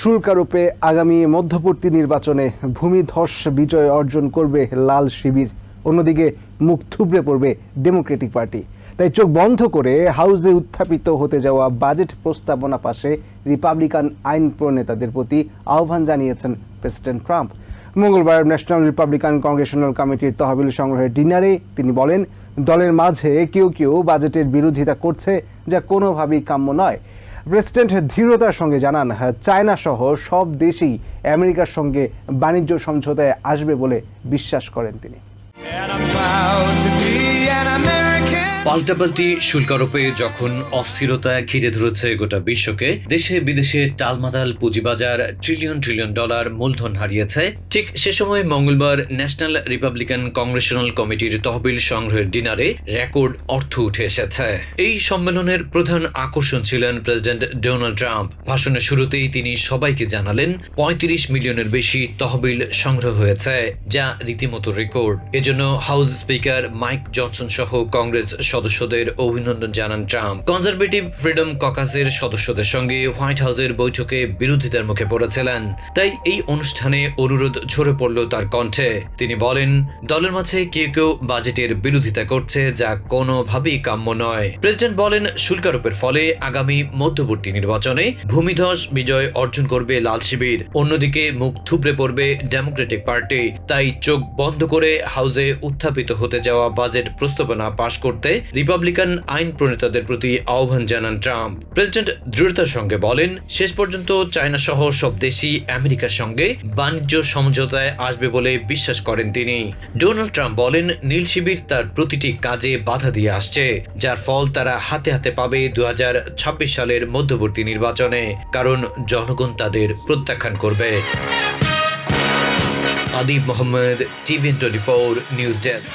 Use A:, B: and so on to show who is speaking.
A: শুল্কারূপে আগামী মধ্যবর্তী নির্বাচনে ভূমিধস বিজয় অর্জন করবে লাল শিবির। অন্যদিকে মুখ থুবড়ে পড়বে ডেমোক্রেটিক পার্টি তাই চোখ বন্ধ করে হাউসে উত্থাপিত হতে যাওয়া বাজেট প্রস্তাবনা পাশে রিপাবলিকান আইন প্রণেতাদের প্রতি আহ্বান জানিয়েছেন প্রেসিডেন্ট ট্রাম্প মঙ্গলবার ন্যাশনাল রিপাবলিকান কংগ্রেশনাল কমিটির তহবিল সংগ্রহের ডিনারে তিনি বলেন, দলের মাঝে কেউ কেউ বাজেটের বিরোধিতা করছে, যা কোনোভাবেই কাম্য নয়। প্রেসিডেন্ট ধীরতার সঙ্গে জানান, চায়না সহ সব দেশই আমেরিকার সঙ্গে বাণিজ্য সমঝোতায় আসবে বলে বিশ্বাস করেন তিনি।
B: পাল্টাপাল্টি শুল্কারোপে যখন অস্থিরতা ঘিরে ধরেছে গোটা বিশ্বকে, দেশে বিদেশে টালমাটাল পুঁজিবাজার ট্রিলিয়ন ট্রিলিয়ন ডলার মূলধন হারিয়েছে। ঠিক সে সময় মঙ্গলবার ন্যাশনাল রিপাবলিকান কংগ্রেশনাল কমিটির তহবিল সংগ্রহের ডিনারে রেকর্ড অর্থ উঠে এসেছে। এই সম্মেলনের প্রধান আকর্ষণ ছিলেন প্রেসিডেন্ট ডোনাল্ড ট্রাম্প। ভাষণের শুরুতেই তিনি সবাইকে জানালেন, পঁয়ত্রিশ মিলিয়নের বেশি তহবিল সংগ্রহ হয়েছে, যা রীতিমতো রেকর্ড। এজন্য হাউস স্পিকার মাইক জনসন সহ কংগ্রেস সদস্যদের অভিনন্দন জানান ট্রাম্প। কনজারভেটিভ ফ্রিডম ককাসের সদস্যদের সঙ্গে হোয়াইট হাউসের বৈঠকে বিরোধিতার মুখে পড়েছিলেন। তাই এই অনুষ্ঠানে অনুরোধ ঝরে পড়ল তার কণ্ঠে। তিনি বলেন, দলের মাঝে কেউ কেউ বাজেটের বিরোধিতা করছে যা কোনোভাবেই কাম্য নয়। প্রেসিডেন্ট বলেন, শুল্কারোপের ফলে আগামী মধ্যবর্তী নির্বাচনে ভূমিধস বিজয় অর্জন করবে লাল শিবির। অন্যদিকে মুখ থুবড়ে পড়বে ডেমোক্রেটিক পার্টি। তাই চোখ বন্ধ করে হাউসে উত্থাপিত হতে যাওয়া বাজেট প্রস্তাবনা পাশ করতে রিপাবলিকান আইন প্রণেতাদের প্রতি আহ্বান জানান ট্রাম্প। প্রেসিডেন্ট দৃঢ়তার সঙ্গে বলেন, শেষ পর্যন্ত চায়না সহ সব দেশই আমেরিকার সঙ্গে বাণিজ্য সমঝোতায় আসবে বলে বিশ্বাস করেন তিনি। ডোনাল্ড ট্রাম্প বলেন, নীল শিবির তার প্রতিটি কাজে বাধা দিয়ে আসছে, যার ফল তারা হাতে হাতে পাবে দু হাজার ছাব্বিশ সালের মধ্যবর্তী নির্বাচনে, কারণ জনগণ তাদের প্রত্যাখ্যান করবে। Adib Mohammad, TV twenty four news desk.